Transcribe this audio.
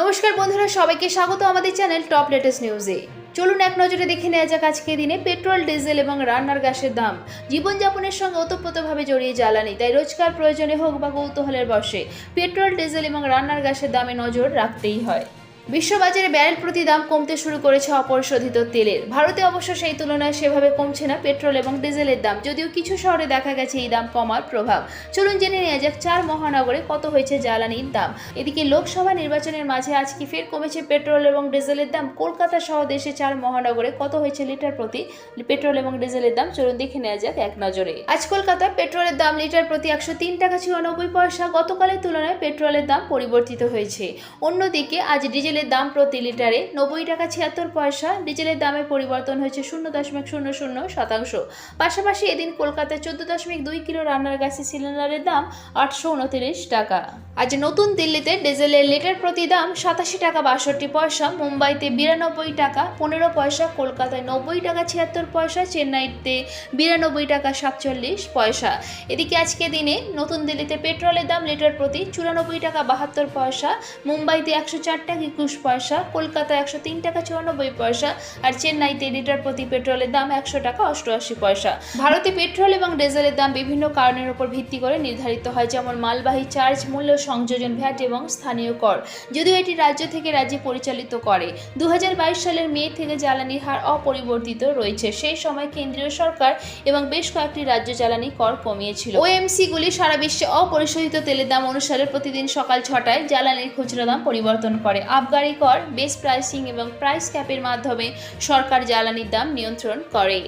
নমস্কার বন্ধুরা, সবাইকে স্বাগত আমাদের চ্যানেল টপ লেটেস্ট নিউজে। চলুন এক নজরে দেখে নেওয়া যাক আজকে দিনে পেট্রোল, ডিজেল এবং রান্নার গ্যাসের দাম। জীবনযাপনের সঙ্গে ওতপ্রোতভাবে জড়িয়ে জ্বালানি, তাই রোজকার প্রয়োজনে হোক বা কৌতূহলের বসে পেট্রোল, ডিজেল এবং রান্নার গ্যাসের দামে নজর রাখতেই হয়। বিশ্ববাজারে ব্যারেল প্রতি দাম কমতে শুরু করেছে অপরিশোধিত তেলের। ভারতে অবশ্য সেই তুলনায় সেভাবে কমছে না পেট্রোল এবং ডিজেলের দাম। যদিও কিছু শহরে দেখা গেছে এই দাম কমার প্রভাব। চলুন জেনে নেওয়া যাক চার মহানগরে কত হয়েছে জ্বালানির দাম। এদিকে লোকসভা নির্বাচনের মাঝে আজকে ফের কমেছে পেট্রোল এবং ডিজেলের দাম? কলকাতা সহ দেশে চার মহানগরে কত হয়েছে লিটার প্রতি? পেট্রোল এবং ডিজেলের দাম? চলুন দেখে নেওয়া যাক এক নজরে। আজ কলকাতায় পেট্রোলের দাম লিটার প্রতি একশো তিন টাকা ছিয়ানব্বই পয়সা। গতকালের তুলনায় পেট্রোলের দাম পরিবর্তিত হয়েছে। অন্যদিকে আজ ডিজেলের দাম প্রতি লিটারে নব্বই টাকা ছিয়াত্তর পয়সা। ডিজেলের দামে পরিবর্তন হয়েছে শূন্য দশমিক শূন্য শূন্য শতাংশ। পাশাপাশি এদিন কলকাতায় চোদ্দ দশমিক দুই কিলো রান্নার গ্যাসের সিলিন্ডারের দাম আটশো উনত্রিশ টাকা। আজ নতুন দিল্লিতে ডিজেলের লিটার প্রতি দাম সাতাশি টাকা বাষট্টি পয়সা। মুম্বাইতে বিরানব্বই টাকা পনেরো পয়সা, কলকাতায় নব্বই টাকা ছিয়াত্তর পয়সা, চেন্নাইতে বিরানব্বই টাকা সাতচল্লিশ পয়সা। এদিকে আজকে দিনে নতুন দিল্লিতে পেট্রোলের দাম লিটার প্রতি চুরানব্বই টাকা বাহাত্তর পয়সা, মুম্বাইতে একশো চার টাকা একুশ পয়সা, কলকাতায় একশো তিন টাকা চুরানব্বই পয়সা আর চেন্নাইতে লিটার প্রতি পেট্রোলের দাম একশো টাকা অষ্টআশি পয়সা। ভারতে পেট্রোল এবং ডিজেলের দাম বিভিন্ন কারণের উপর ভিত্তি করে নির্ধারিত হয়, যেমন মালবাহী চার্জ মূল্য, সংযোজন ভ্যাট এবং স্থানীয় কর। যদিও এটি রাজ্য থেকে রাজ্যে পরিচালিত করে। দু হাজার বাইশ সালের মে থেকে জ্বালানির হার অপরিবর্তিত রয়েছে। সেই সময় কেন্দ্রীয় সরকার এবং বেশ কয়েকটি রাজ্য জ্বালানি কর কমিয়েছিল। ওএমসিগুলি সারা বিশ্বে অপরিশোধিত তেলের দাম অনুসারে প্রতিদিন সকাল ছটায় জ্বালানির খুচরা দাম পরিবর্তন করে। আবগারি কর বেস প্রাইসিং এবং প্রাইস ক্যাপের মাধ্যমে সরকার জ্বালানির দাম নিয়ন্ত্রণ করে।